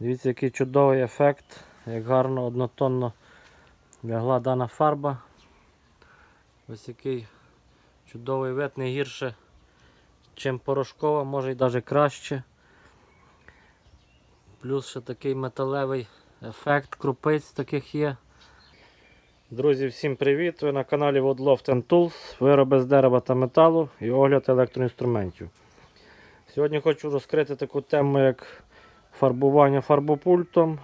Дивіться, який чудовий ефект, як гарно однотонно лягла дана фарба. Ось який чудовий вид, не гірше, чим порошкова, може і навіть краще. Плюс ще такий металевий ефект, крупиць таких є. Друзі, всім привіт! Ви на каналі Woodloft and Tools, вироби з дерева та металу і огляд електроінструментів. Сьогодні хочу розкрити таку тему, як фарбування фарбопультом,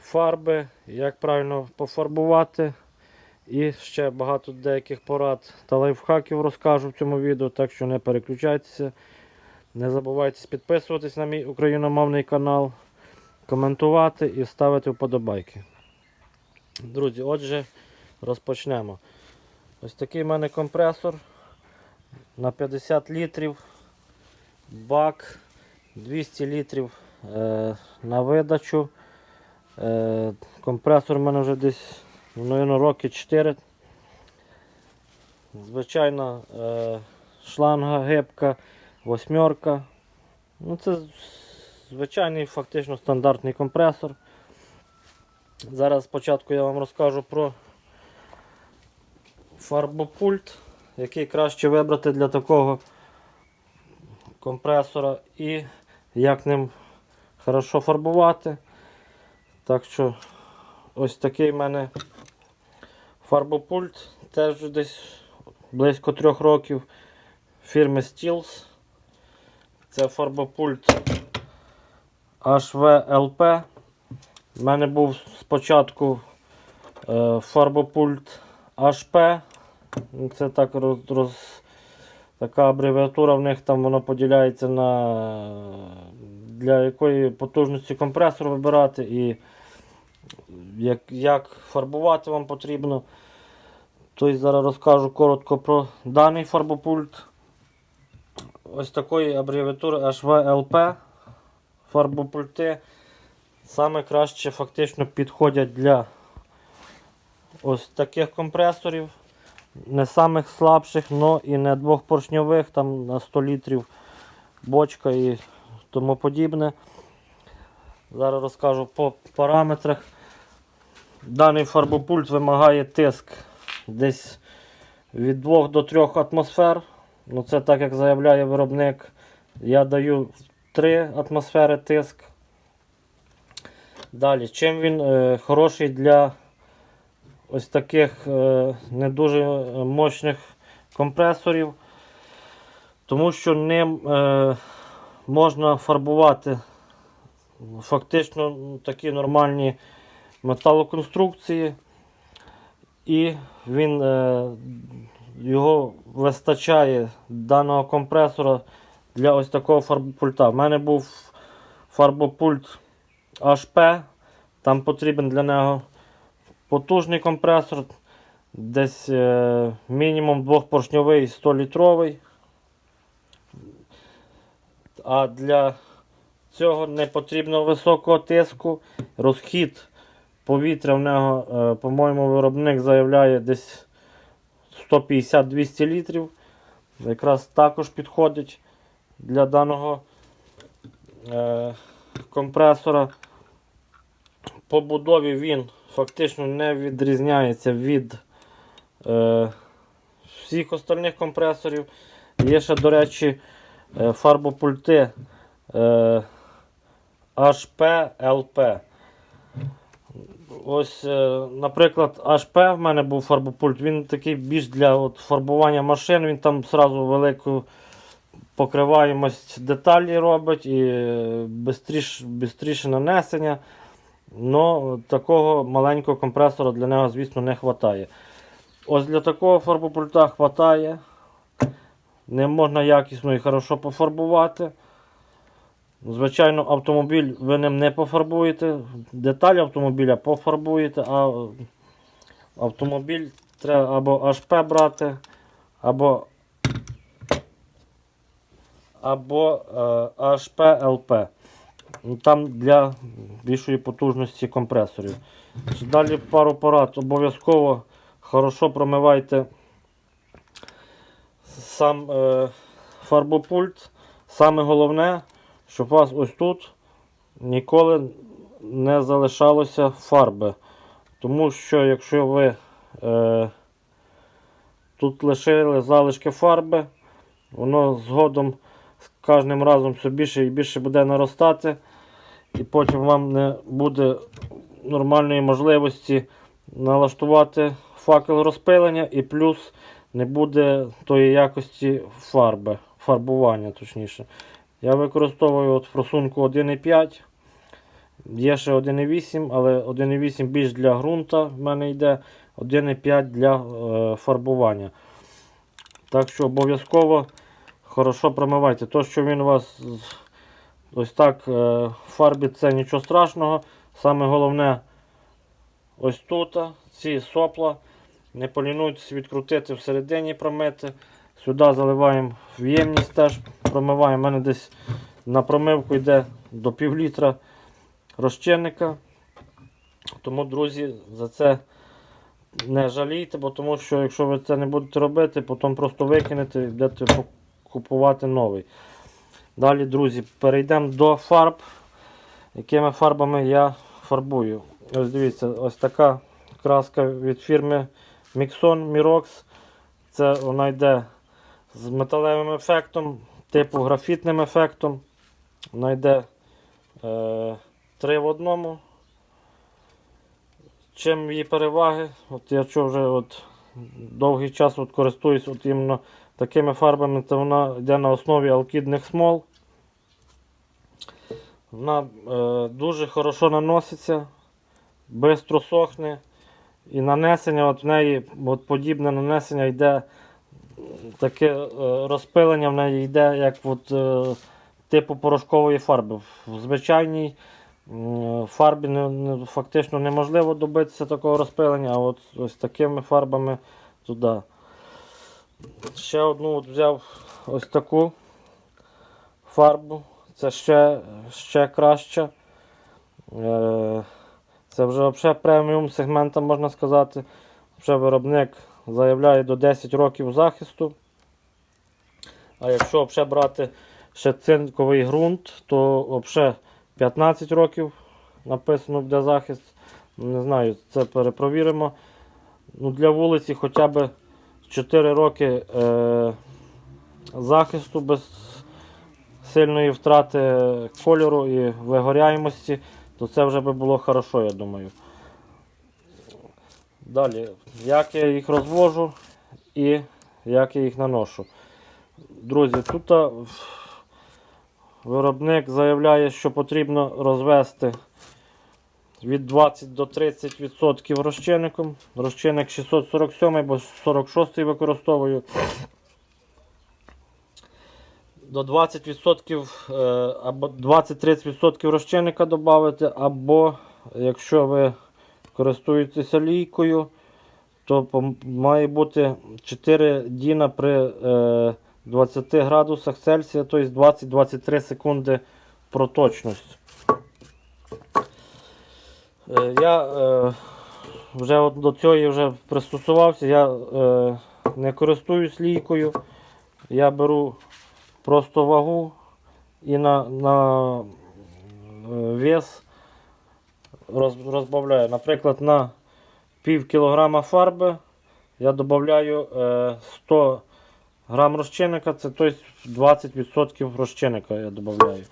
фарби, як правильно пофарбувати. І ще багато деяких порад та лайфхаків розкажу в цьому відео, так що не переключайтеся. Не забувайте підписуватись на мій україномовний канал, коментувати і ставити вподобайки. Друзі, отже, розпочнемо. Ось такий в мене компресор на 50 літрів, бак 200 літрів на видачу. Е, компресор в мене вже десь ну, роки 4. Звичайна е, шланга гибка, восьмерка. Ну, це звичайний фактично стандартний компресор. Зараз спочатку я вам розкажу про фарбопульт, який краще вибрати для такого компресора і як ним хорошо фарбувати. Так що ось такий в мене фарбопульт, теж десь близько трьох років фірми Steels. Це фарбопульт HVLP. У мене був спочатку е, фарбопульт HP. Це так роз, роз, така абревіатура в них там воно поділяється на для якої потужності компресор вибирати і як, як фарбувати вам потрібно. Тобто зараз розкажу коротко про даний фарбопульт. Ось такої абревіатури HVLP фарбопульти саме краще фактично підходять для ось таких компресорів. Не самих слабших, але і не двохпоршньових, там на 100 літрів бочка і тому подібне. Зараз розкажу по параметрах. Даний фарбопульт вимагає тиск десь від 2 до 3 атмосфер. Ну Це так як заявляє виробник. Я даю 3 атмосфери тиск. Далі, чим він е, хороший для ось таких е, не дуже мощних компресорів, тому що ним е, можна фарбувати фактично такі нормальні металоконструкції, і він е, його вистачає даного компресора для ось такого фарбопульта. У мене був фарбопульт HP, там потрібен для нього потужний компресор, десь е, мінімум двохпоршньовий 100-літровий. А для цього не потрібно високого тиску. Розхід повітря в нього, е, по-моєму, виробник заявляє десь 150-200 літрів. Якраз також підходить для даного е, компресора. По будові він фактично не відрізняється від е, всіх остальних компресорів. Є ще, до речі, фарбопульти е, HP LP. Ось, е, наприклад, HP в мене був фарбопульт, він такий більш для от, фарбування машин, він там сразу велику покриваємость деталі робить і швидше нанесення. Но такого маленького компресора для нього, звісно, не вистачає. Ось для такого фарбопульта вистачає. Не можна якісно і хорошо пофарбувати. Звичайно, автомобіль ви ним не пофарбуєте. Деталі автомобіля пофарбуєте, а автомобіль треба або HP брати, або або е, HP LP. Там для більшої потужності компресорів. Далі пару порад. Обов'язково хорошо промивайте сам е, фарбопульт. Саме головне, щоб у вас ось тут ніколи не залишалося фарби. Тому що якщо ви е, тут лишили залишки фарби, воно згодом з кожним разом все більше і більше буде наростати. І потім вам не буде нормальної можливості налаштувати факел розпилення, і плюс не буде тої якості фарби, фарбування точніше. Я використовую от просунку 1,5. Є ще 1,8, але 1,8 більш для ґрунта в мене йде, 1,5 для е, фарбування. Так що обов'язково хорошо промивайте. То, що він у вас ось так е, фарбі, це нічого страшного. Саме головне ось тут, ці сопла. Не полінуйтесь відкрутити всередині промити. Сюди заливаємо в ємність теж промиваємо. У мене десь на промивку йде до пів літра розчинника. Тому, друзі, за це не жалійте, бо тому що якщо ви це не будете робити, потім просто викинете і йдете купувати новий. Далі, друзі, перейдемо до фарб, якими фарбами я фарбую. Ось дивіться, ось така краска від фірми Mixon Mirox. Це вона йде з металевим ефектом, типу графітним ефектом. Вона йде е, 3 в одному. Чим її переваги? От я що вже от довгий час от користуюсь от іменно такими фарбами, то вона йде на основі алкідних смол. Вона е, дуже хорошо наноситься, швидко сохне. І нанесення от в неї от подібне нанесення йде таке е, розпилення в неї йде, як от, е, типу порошкової фарби. В звичайній фарбі не, фактично неможливо добитися такого розпилення, а от ось такими фарбами туди. Ще одну от взяв ось таку фарбу. Це ще, ще краще. Це вже взагалі преміум сегмента, можна сказати. Вже виробник заявляє до 10 років захисту. А якщо взагалі брати ще цинковий ґрунт, то взагалі 15 років написано для захист. Не знаю, це перепровіримо. Ну, Для вулиці хоча б 4 роки е, захисту без сильної втрати кольору і вигоряємості, то це вже би було хорошо, я думаю. Далі, як я їх розвожу і як я їх наношу. Друзі, тут виробник заявляє, що потрібно розвести від 20 до 30% розчинником. Розчинник 647 або 46 використовую. До 20% е, або 20-30% розчинника додати, або якщо ви користуєтеся лійкою, то має бути 4 діна при е, 20 градусах Цельсія, тобто 20-23 секунди проточність. Е, я е, вже до цього вже пристосувався, я е, не користуюсь лійкою. Я беру просто вагу і на, на е, вес роз, розбавляю. Наприклад, на пів кілограма фарби я додаю е, 100 грам розчинника, це тобто 20% розчинника я додаю.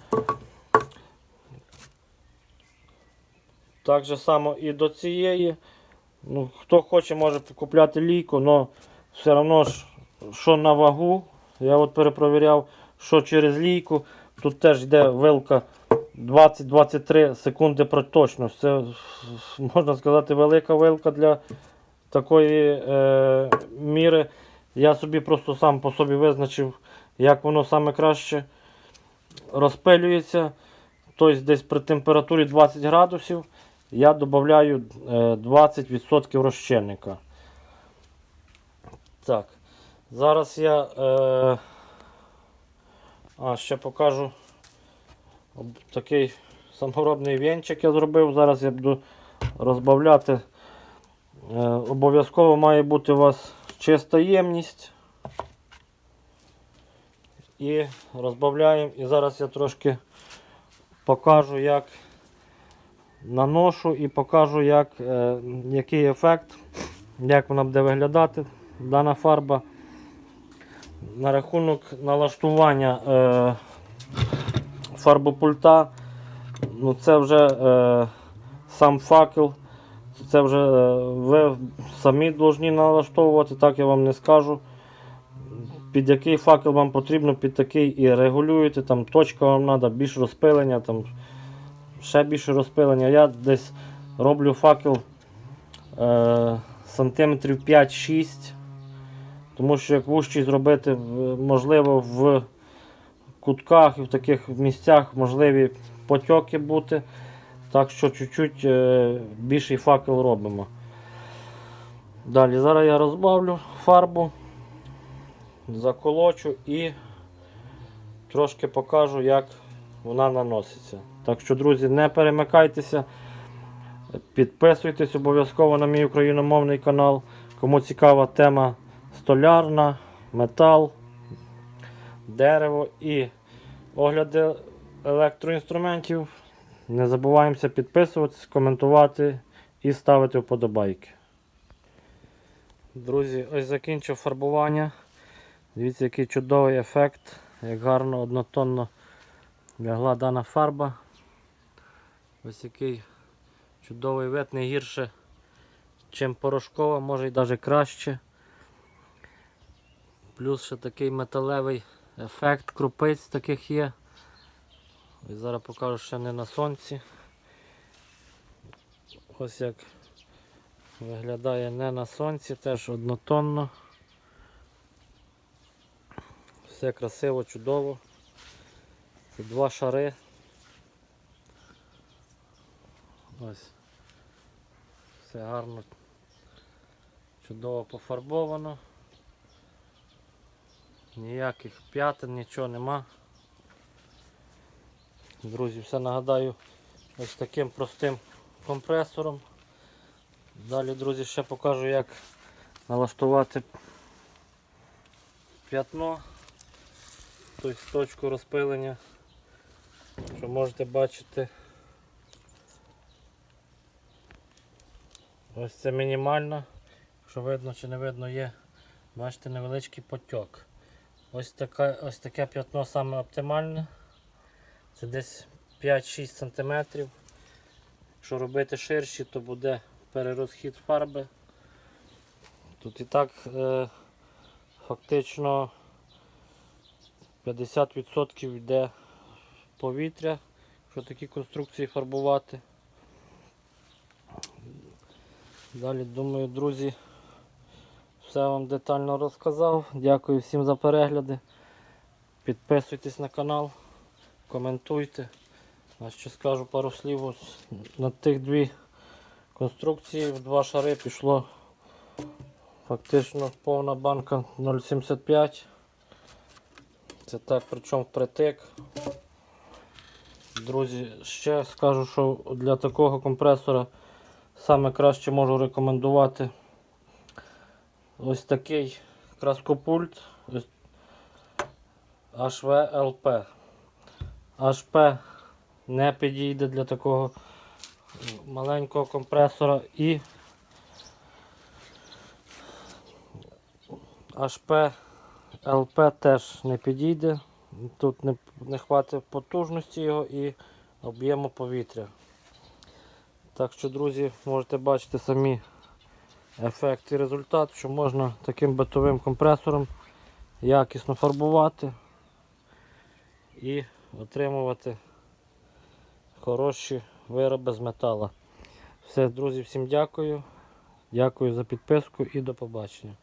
Так же само і до цієї. Ну, хто хоче, може купляти лійку, але все одно що на вагу, я от перепровіряв, що через лійку, тут теж йде вилка 20-23 секунди проточності. Це, можна сказати, велика вилка для такої е, міри. Я собі просто сам по собі визначив, як воно саме краще розпилюється. Тобто десь при температурі 20 градусів я додаю е, 20% розчинника. Так, зараз я е, а, ще покажу такий саморобний вінчик я зробив. Зараз я буду розбавляти. Е, обов'язково має бути у вас чиста ємність. І розбавляємо. І зараз я трошки покажу, як наношу і покажу, як, е, який ефект, як вона буде виглядати, дана фарба. На рахунок налаштування е, фарбопульта, ну це вже е, сам факел. Це вже е, ви самі повинні налаштовувати, так я вам не скажу. Під який факел вам потрібно, під такий і регулюєте. Там точка вам треба, більше розпилення, там ще більше розпилення. Я десь роблю факел е, сантиметрів 5-6. Тому що як вущий зробити, можливо, в кутках і в таких місцях можливі потьоки бути. Так що чуть-чуть е, більший факел робимо. Далі зараз я розбавлю фарбу, заколочу і трошки покажу, як вона наноситься. Так що, друзі, не перемикайтеся, підписуйтесь обов'язково на мій україномовний канал. Кому цікава тема столярна, метал, дерево і огляди електроінструментів. Не забуваємося підписуватись, коментувати і ставити вподобайки. Друзі, ось закінчив фарбування. Дивіться, який чудовий ефект, як гарно однотонно лягла дана фарба. Ось який чудовий вид, не гірше, чим порошкова, може і навіть краще. Плюс ще такий металевий ефект крупиць таких є. І зараз покажу ще не на сонці. Ось як виглядає не на сонці, теж однотонно. Все красиво, чудово. Це два шари. Ось. Все гарно, чудово пофарбовано. Ніяких п'ятин, нічого нема. Друзі, все нагадаю ось таким простим компресором. Далі, друзі, ще покажу, як налаштувати п'ятно, тобто точку розпилення, що можете бачити. Ось це мінімально, якщо видно чи не видно є, бачите невеличкий потік. Ось, така, ось таке п'ятно саме оптимальне. Це десь 5-6 см. Якщо робити ширші, то буде перерозхід фарби. Тут і так е, фактично 50% йде повітря, якщо такі конструкції фарбувати. Далі, думаю, друзі, все вам детально розказав. Дякую всім за перегляди. Підписуйтесь на канал, коментуйте. А ще скажу пару слів. На тих дві конструкції в два шари пішло фактично повна банка 0,75. Це так, причому впритик. Друзі, ще скажу, що для такого компресора саме краще можу рекомендувати ось такий краскопульт HVLP. HP не підійде для такого маленького компресора і HP LP теж не підійде. Тут не, не хватить потужності його і об'єму повітря. Так що, друзі, можете бачити самі ефект і результат, що можна таким битовим компресором якісно фарбувати і отримувати хороші вироби з металу. Все, друзі, всім дякую. Дякую за підписку і до побачення.